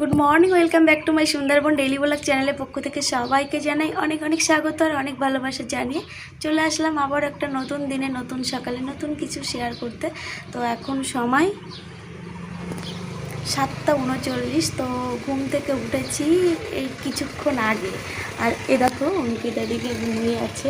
Good morning welcome back to my Sundarban daily vlog চ্যানেলের পক্ষ থেকে সবাইকে জানাই অনেক অনেক স্বাগত আর অনেক ভালোবাসা জানিয়ে চলে আসলাম আবার একটা নতুন দিনে, নতুন সকালে, নতুন কিছু শেয়ার করতে। তো এখন সময় সাতটা উনচল্লিশ, তো ঘুম থেকে উঠেছি এই কিছুক্ষণ আগে। আর এ দেখো অঙ্কিতা দিকে ঘুমিয়ে আছে।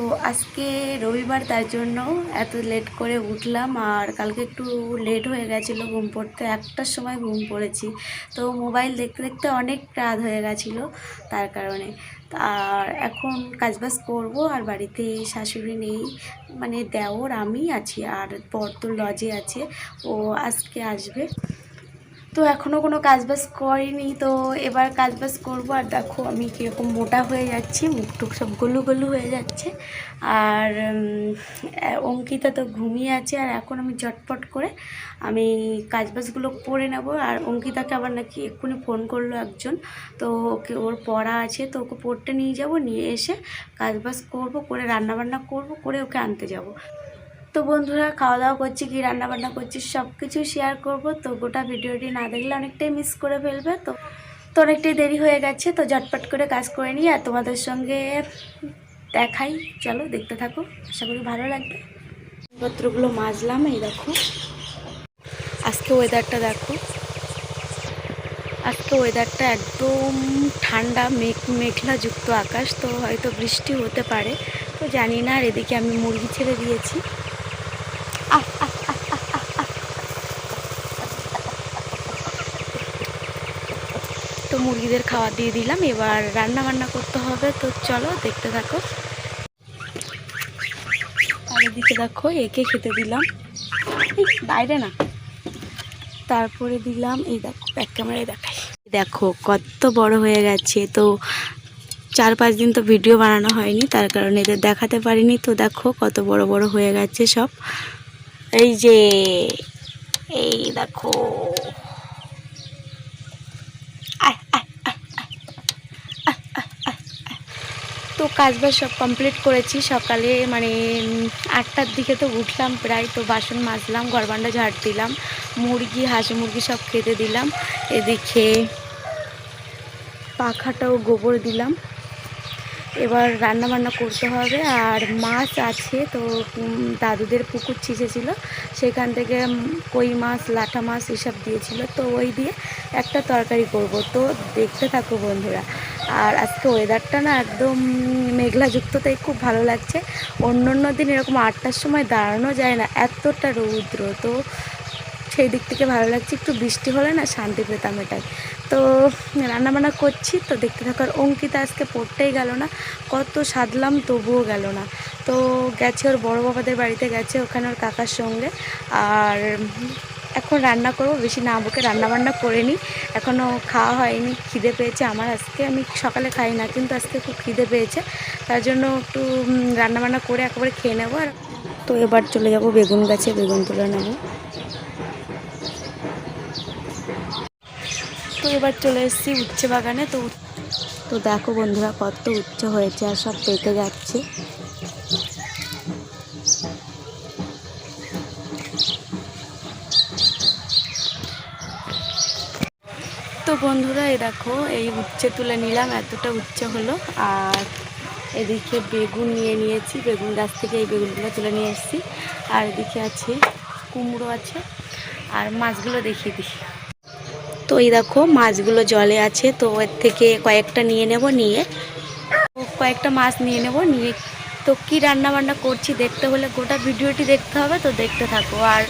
তো আজকে রবিবার, তার জন্য এত লেট করে উঠলাম আর কালকে একটু লেট হয়ে গেছিল ঘুম পড়তে। একটার সময় ঘুম পড়েছি। তো মোবাইল দেখতে দেখতে অনেক রাত হয়ে গেছিল তার কারণে। আর এখন কাজবাজ করব, আর বাড়িতে শাশুড়ি নেই মানে দেওর আমি আছি, আর বর তো লজে আছে। ও আজকে আসবে। তো এখনও কোনো কাজবাজ করিনি, তো এবার কাজবাজ করব। আর দেখো আমি কীরকম মোটা হয়ে যাচ্ছি মুখ টুক সব গলু গলু হয়ে যাচ্ছে। আর অঙ্কিতা তো ঘুমিয়ে আছে, আর এখন আমি ঝটপট করে আমি কাজবাজগুলো করে নেব। আর অঙ্কিতাকে আবার নাকি এক্ষুনি ফোন করল একজন, তো ওকে, ওর পড়া আছে, তো ওকে পড়তে নিয়ে যাব, নিয়ে এসে কাজবাজ করব, করে রান্নাবান্না করব, করে ওকে আনতে যাব। তো বন্ধুরা খাওয়া দাওয়া করছি, কি রান্না বান্না করছি সব কিছু শেয়ার করব। তো গোটা ভিডিওটি না দেখলে অনেকটাই মিস করে ফেলবে। তো তো অনেকটাই দেরি হয়ে গেছে, তো ঝটপট করে কাজ করে নিই আর তোমাদের সঙ্গে দেখাই। চলো, দেখতে থাকো, আশা করি ভালো লাগবে। পত্রগুলো মাজলাম, এই দেখো। আজকে ওয়েদারটা দেখো। আজকে ওয়েদারটা একদম ঠান্ডা, মেঘ মেঘলা যুক্ত আকাশ, তো হয়তো বৃষ্টি হতে পারে। তো জানি না, আর এদিকে আমি মুরগি ছেড়ে দিয়েছি। তো মুরগিদের খাওয়া দিয়ে দিলাম, এবার রান্না বান্না করতে হবে। তো চলো দেখতে থাকো। আর এদিকে দেখো, একে খেতে দিলাম। বাইরে না। তারপরে দিলাম, এই দেখো ব্যাক ক্যামেরায় দেখাই। দেখো, কত বড় হয়ে গেছে। তো চার পাঁচ দিন তো ভিডিও বানানো হয়নি, তার কারণে এদের দেখাতে পারিনি। তো দেখো, কত বড় বড় হয়ে গেছে সব। এই যে, এই দেখো। তো কাজবাজ সব কমপ্লিট করেছি। সকালে মানে আটটার দিকে তো উঠলাম প্রায়। তো বাসন মাজলাম, ঘরবান্ডা ঝাড় দিলাম, মুরগি, হাঁস মুরগি সব খেতে দিলাম। এদিকে পাখাটাও গোবর দিলাম। এবার রান্না বান্না করতে হবে আর মাছ আছে তো দাদুদের পুকুর ছিঁচেছিল। সেখান থেকে কই মাছ, লাঠা মাছ এসব দিয়েছিল। তো ওই দিয়ে একটা তরকারি করব। তো দেখতে থাকো বন্ধুরা। আর আজকে ওয়েদারটা না একদম মেঘলাযুক্ত, তাই খুব ভালো লাগছে। অন্য অন্য দিন এরকম আটটার সময় দাঁড়ানো যায় না। এতটা রৌদ্র। তো সেই দিক থেকে ভালো লাগছে। একটু বৃষ্টি হলে না শান্তি পেতাম এটাই। তো রান্নাবান্না করছি, তো দেখতে থাকার অঙ্কিতা আজকে পড়তেই গেল না। কত সাধলাম তবুও গেল না। তো গেছে ওর বড় বাবাদের বাড়িতে গেছে ওখানে ওর কাকার সঙ্গে। আর এখন রান্না করব, বেশি না বকে রান্নাবান্না করে নিই। এখনও খাওয়া হয়নি, খিদে পেয়েছে আমার আজকে। আমি সকালে খাই না, কিন্তু আজকে খুব খিদে পেয়েছে। তার জন্য একটু রান্নাবান্না করে একেবারে খেয়ে নেব আর। তো এবার চলে যাব বেগুন গাছে, বেগুন তুলে নেব। তো এবার চলে এসেছি উচ্ছে বাগানে। তো তো দেখো বন্ধুরা কত উচ্ছে হয়েছে আর সব পেকে যাচ্ছে। তো বন্ধুরা এই দেখো, এই উচ্ছে তুলে নিলাম, এতটা উচ্ছে হলো। আর এদিকে বেগুন নিয়ে নিয়েছি, বেগুন গাছ থেকে এই বেগুনগুলো তুলে নিয়ে এসেছি। আর এদিকে আছে কুমড়ো আছে, আর মাছগুলো দেখিয়ে দিই। তো এই দেখো, মাছগুলো জলে আছে, তো এর থেকে কয়েকটা নিয়ে নেব, নিয়ে কয়েকটা মাছ নিয়ে নেব, নিয়ে তো কি রান্না বান্না করছি দেখতে হলে গোটা ভিডিওটি দেখতে হবে, তো দেখতে থাকো। আর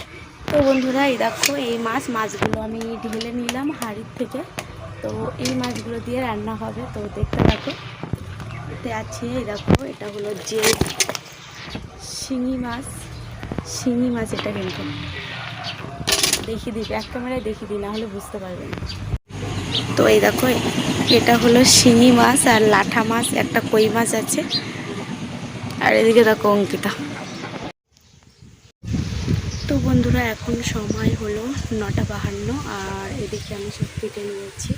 তো বন্ধুরা, এই দেখো, এই মাছ, মাছগুলো আমি ঢেলে নিলাম হাড়ির থেকে। তো এই মাছগুলো দিয়ে রান্না হবে, তো দেখতে থাকো। আছে, এই দেখো, এটা হলো যে শিঙি মাছ শিঙি মাছ এটা কিন্তু। দেখিয়ে দিই এক ক্যামেরায় দেখিয়ে দিই না হলে বুঝতে পারবে না। তো এই দেখো, এটা হলো শিঙি মাছ আর লাঠা মাছ, একটা কই মাছ আছে। আর এদিকে দেখো অঙ্কিতা। তো বন্ধুরা, এখন সময় হলো নটা বাহান্ন, আর এদিকে আমি সব কেটে নিয়েছি।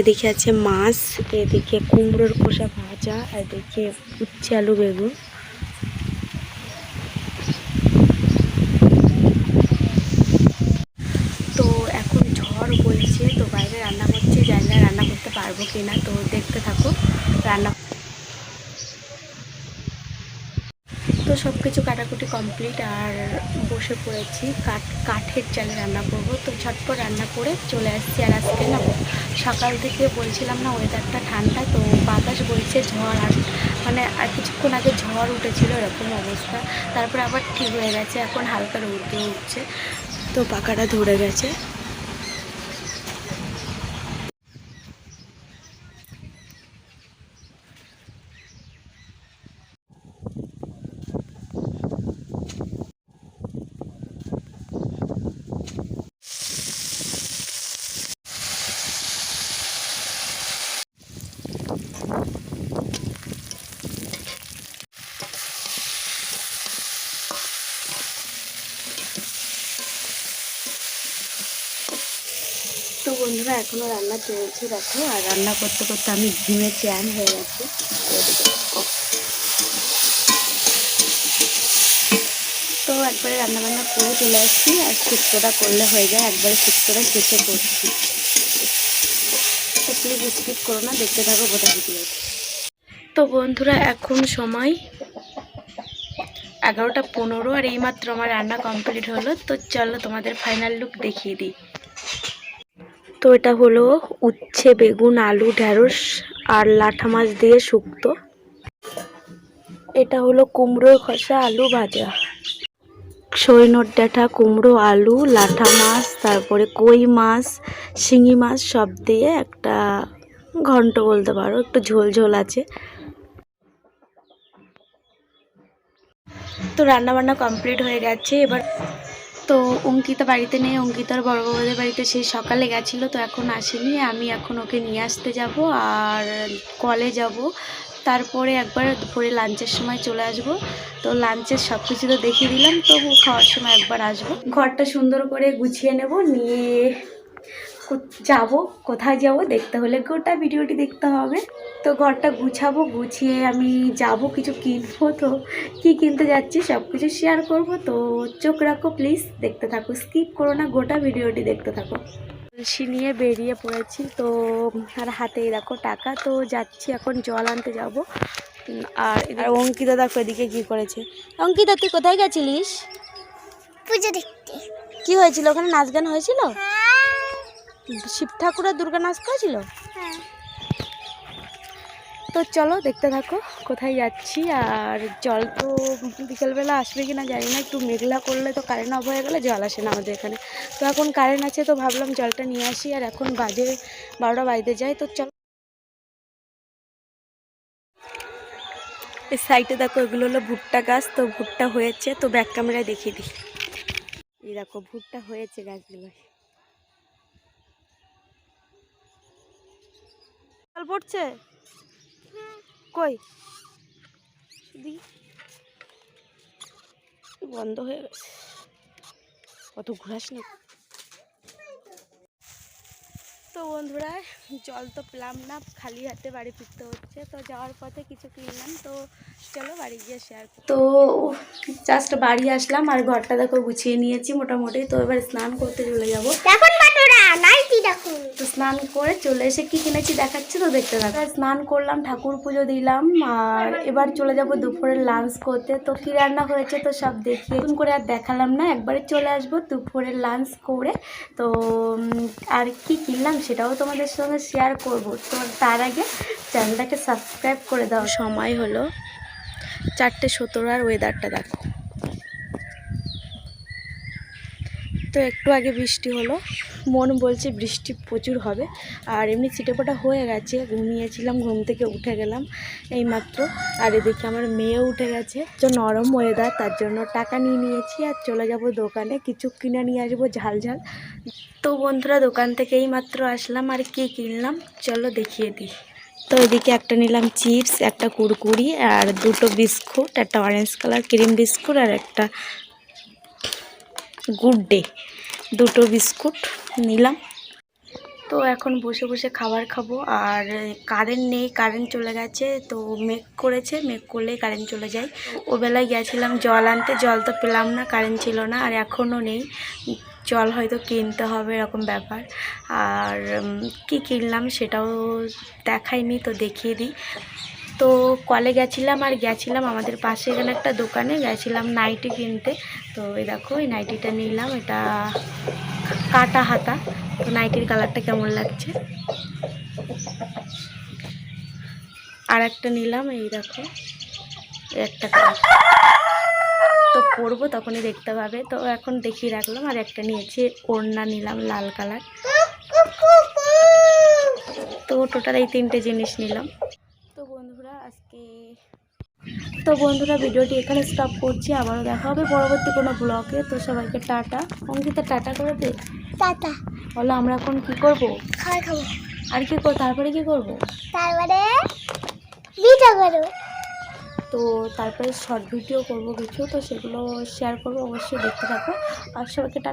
এদিকে আছে মাছ, এদিকে কুমড়োর খোসা ভাজা, এদিকে উচ্ছে আলু বেগুন। পারব কি না, তো দেখতে থাকো, রান্না। তো সব কিছু কাটাকুটি কমপ্লিট আর বসে পড়েছি, কাঠ, কাঠের চালে রান্না করব। তো ঝটপট রান্না করে চলে আসছি আর আজকে না, সকাল থেকে বলছিলাম না ওয়েদারটা ঠান্ডা, তো বাতাস বইছে, ঝড় আর মানে আর কিছুক্ষণ আগে ঝড় উঠেছিল এরকম অবস্থা। তারপরে আবার ঠিক হয়ে গেছে, এখন হালকা রোদ দিয়ে উঠছে। তো পাকাটা ধরে গেছে তো বন্ধুরা এখনও রান্না চলছে দেখো, আর রান্না করতে করতে আমি ঘুমে চ্যান হয়ে গেছি। তো একবারে রান্না বান্না করে চলে আসছি, আর শুক্তোটা করলে হয়ে যায়, একবারে শুক্তোটা শেষে করছি। প্লিজ স্কিপ করো না, দেখতে থাকো গোটা ভিডিও তো বন্ধুরা, এখন সময় এগারোটা পনেরো, আর এইমাত্র আমার রান্না কমপ্লিট হলো, তো চলো তোমাদের ফাইনাল লুক দেখিয়ে দিই। তো এটা হলো উচ্ছে, বেগুন, আলু, ঢ্যাঁড়স আর লাঠা মাছ দিয়ে শুক্তো। এটা হলো কুমড়োর খসা, আলু ভাজা। সৈনর ডাঁটা কুমড়ো, আলু, লাঠা মাছ, তারপরে কই মাছ, শিঙি মাছ, সব দিয়ে একটা ঘন্ট বলতে পারো, একটু ঝোল ঝোল আছে। তো রান্না বান্না কমপ্লিট হয়ে গেছে, এবার তো অঙ্কিতা বাড়িতে নেই, অঙ্কিতার বড় বাবাদের বাড়িতে সেই সকালে গেছিল, তো এখন আসেনি। আমি এখন ওকে নিয়ে আসতে যাব আর কলে যাব। তারপরে একবার দুপুরে লাঞ্চের সময় চলে আসব। তো লাঞ্চের সব কিছু তো দেখিয়ে দিলাম, তবু খাওয়ার সময় একবার আসব। ঘরটা সুন্দর করে গুছিয়ে নেব, নিয়ে যাব, কোথায় যাব দেখতে হলে গোটা ভিডিওটি দেখতে হবে। তো ঘরটা গুছাবো গুছিয়ে আমি যাব কিছু কিনবো তো। কি কিনতে যাচ্ছি সব কিছু শেয়ার করব তো চোখ রাখো প্লিজ দেখতে থাকো স্কিপ করো না গোটা ভিডিওটি দেখতে থাকো। কলসি নিয়ে বেরিয়ে পড়েছি তো আর হাতেই দেখো টাকা তো যাচ্ছি এখন জল আনতে যাব। আর আর অঙ্কিতা দেখো এদিকে কি করেছে। অঙ্কিতা তুই কোথায় গেছিলিস? পুজো দেখতে। কি হয়েছিল? ওখানে নাচ গান হয়েছিল? শিব ঠাকুর আর দুর্গা নাচ করেছিল? হ্যাঁ। তো চলো দেখতে থাকো কোথায় যাচ্ছি। আর জল তো বিকেলবেলা আসবে কি না জানি না, একটু মেঘলা করলে তো কারেন্ট অফ হয়ে গেলে জল আসে না আমাদের এখানে। তো এখন কারেন্ট আছে তো ভাবলাম জলটা নিয়ে আসি, আর এখন বাজে বারোটা বাজতে যায়, তো চলো। এই সাইডে দেখো, এগুলো হলো ভুট্টা গাছ, তো ভুট্টা হয়েছে, তো ব্যাক ক্যামেরায় দেখিয়ে দিই। এই দেখো, ভুট্টা হয়েছে গাছগুলো। পড়ছে? কই? বন্ধ হয়ে গেছে। কত ঘুরাস না। তো বন্ধুরা জল তো পেলাম না খালি হাতে বাড়ি ফিরতে হচ্ছে। তো যাওয়ার পথে কিছু কিনলাম তো চলো বাড়ি গিয়ে শেয়ার তো জাস্ট বাড়ি আসলাম আর ঘরটা দেখো গুছিয়ে নিয়েছি মোটামুটি। তো এবার স্নান করতে চলে যাব। স্নান করে চলে এসে কি কিনেছি দেখাচ্ছি তো দেখতে থাকো। স্নান করলাম, ঠাকুর পুজো দিলাম, আর এবার চলে যাব দুপুরের লাঞ্চ করতে। তো কি রান্না হয়েছে তো সব দেখিয়ে নতুন করে আর দেখালাম না, একবারে চলে আসব দুপুরের লাঞ্চ করে। তো আর কি কিনলাম সেটাও তোমাদের সঙ্গে শেয়ার করব। তো তার আগে চ্যানেলটাকে সাবস্ক্রাইব করে দাও। সময় হলো চারটে সতেরো আর ওয়েদারটা দেখো। তো একটু আগে বৃষ্টি হলো। মন বলছে বৃষ্টি প্রচুর হবে। আর এমনি ছিটেফোঁটা হয়ে গেছে। ঘুমিয়েছিলাম, ঘুম থেকে উঠে গেলাম এইমাত্র। আর এদিকে আমার মেয়েও উঠে গেছে। তো নরম ওয়েদার তার জন্য টাকা নিয়ে নিয়েছি আর চলে যাব দোকানে। কিছু কিনে নিয়ে আসব ঝাল ঝাল। তো বন্ধুরা, দোকান থেকে এই মাত্র আসলাম আর কি কিনলাম। চলো দেখিয়ে দিই। তো এদিকে একটা নিলাম চিপস, একটা কুরকুরি আর দুটো বিস্কুট, একটা অরেঞ্জ কালার ক্রিম বিস্কুট আর একটা গুড ডে। দুটো বিস্কুট নিলাম। তো এখন বসে বসে খাবার খাব। আর কারেন্ট নেই, কারেন্ট চলে গেছে। তো মেঘ করেছে, মেঘ করলেই কারেন্ট চলে যায়। ও বেলায় গেছিলাম জল আনতে, জল তো পেলাম না, কারেন্ট ছিল না, আর এখনও নেই। জল হয়তো কিনতে হবে, এরকম ব্যাপার। আর কি কিনলাম সেটাও দেখাইনি, তো দেখিয়ে দিই। তো কলে গেছিলাম আর গেছিলাম আমাদের পাশে এখানে একটা দোকানে, গেছিলাম নাইটি কিনতে। তো এই দেখো, এই নাইটিটা নিলাম, এটা কাটা হাতা। তো নাইটির কালারটা কেমন লাগছে? আর একটা নিলাম, এই দেখো একটা কালার। তো পরবো তখনই দেখতে পাবে। তো এখন দেখিয়ে রাখলাম, আর একটা নিয়েছি, ওড়না নিলাম, লাল কালার। তো টোটাল এই তিনটে জিনিস নিলাম। তো বন্ধুরা ভিডিওটি এখানে স্টপ করছি। আবারও দেখা হবে পরবর্তী কোনো ব্লগে তো সবাইকে টাটা। অঙ্কিতা টাটা করে দে। টাটা। বলো আমরা এখন কি করব? খাওয়া খাব। আর কি করব তারপরে কি করব? তারপরে করো তো তারপরে শর্ট ভিডিও করব কিছু। তো সেগুলো শেয়ার করব অবশ্যই দেখতে থাকো। আর সবাইকে টাটা।